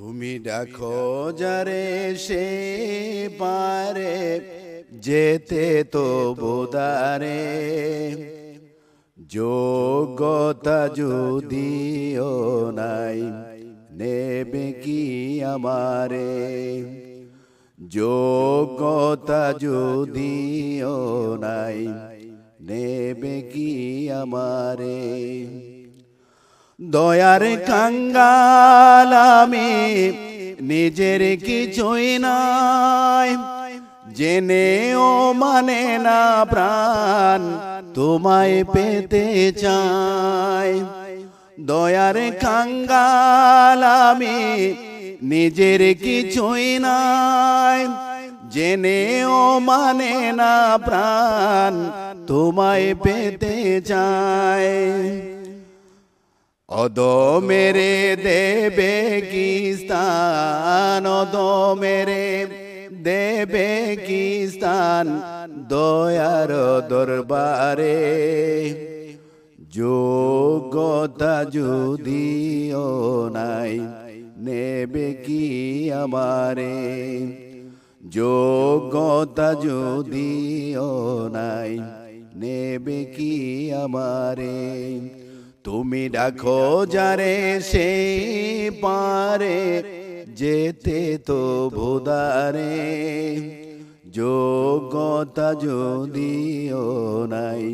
তুমি দেখো যারে সে পারে যেতে তো বোদারে যোগ্যতা যদিও নাই নেবে কি আমারে? যোগ্যতা যদিও নাই নেবে কি আমারে? দয়ার কাঙ্গাল আমি নিজের কিছুই নাই। জেনেও মানে না প্রাণ তোমায় পেতে চাই। দয়ার কাঙ্গাল আমি নিজের কিছুই নাই। জেনেও মানে না প্রাণ তোমায় পেতে চাই। অদ মেরে দেবে কি স্থান অদ মেরে দেবে কি স্থান দয়ার দরবারে। যোগ্যতা যদিও নাই, নেবে কি আমারে? যোগ্যতা যদিও নাই, নেবে কি আমারে? তুমি ডাকো যারে সে পারে, যেতে তো বোদারে যোগ্যতা যদিও নাই,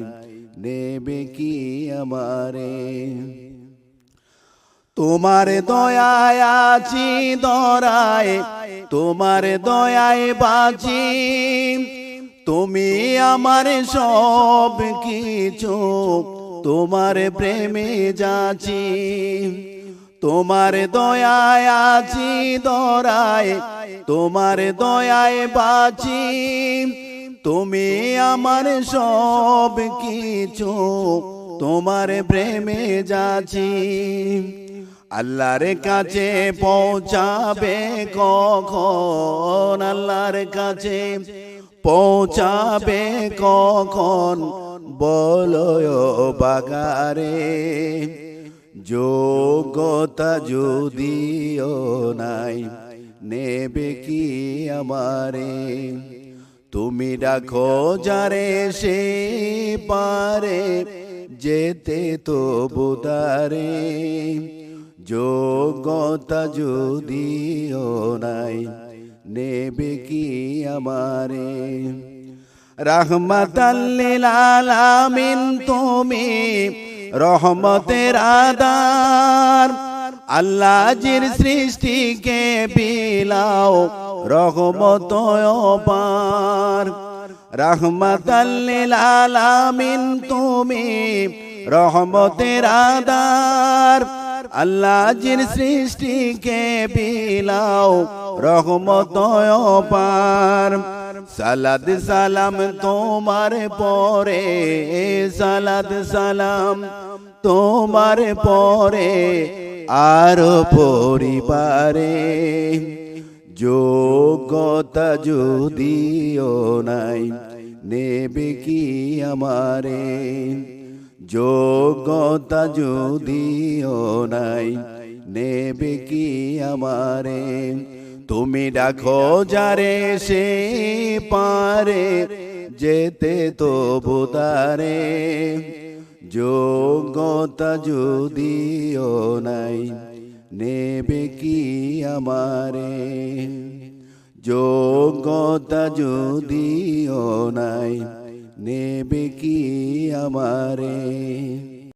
নেবে কি আমারে? তোমার দয়ায় আছি দরায়, তোমার দয়ায় বাঁচি। তুমি আমার সব কিছু তোমার প্রেমে যাচ্ছি তোমার দয়ায় আছি দরায়, তোমার দয়ায় বাঁচি। তুমি আমার সব কিছু, তোমার প্রেমে যাচ্ছি আল্লাহর কাছে পৌঁছাবে কখন? আল্লাহর কাছে পৌঁছাবে কখন? বলয় বাগারে যোগ্যতা যদিও নাই, নেবে কি আমারে? তুমি ডাকো যারে সে পারে, যেতে তো বুদারে যোগ্যতা যদিও নাই, নেবে কি আমারে? রহমতাল্লিল আলামিন তুমি রহমতের আদার আল্লাহ জির সৃষ্টিকে বিলাও, রহমত পার। রহমতাল্লিল আলামিন তুমি রহমতের আদার। আল্লাহ জির সৃষ্টিকে বিলাও, রহমত পার। সালাদ সালাম তোমার পরে, সালাদ সালাম তোমার পরে, আর পরিবারে যোগ্যতা যদিও নাই, নেবে কি আমারে? যোগ্যতা যদিও নাই, নেবে কি আমারে? তুমি ডাকো যারে সে পারে, যেতে তো বুদারে যোগ্যতা যদিও নাই, নেবে কি আমারে? যোগ্যতা যদিও নাই, নেবে কি আমারে?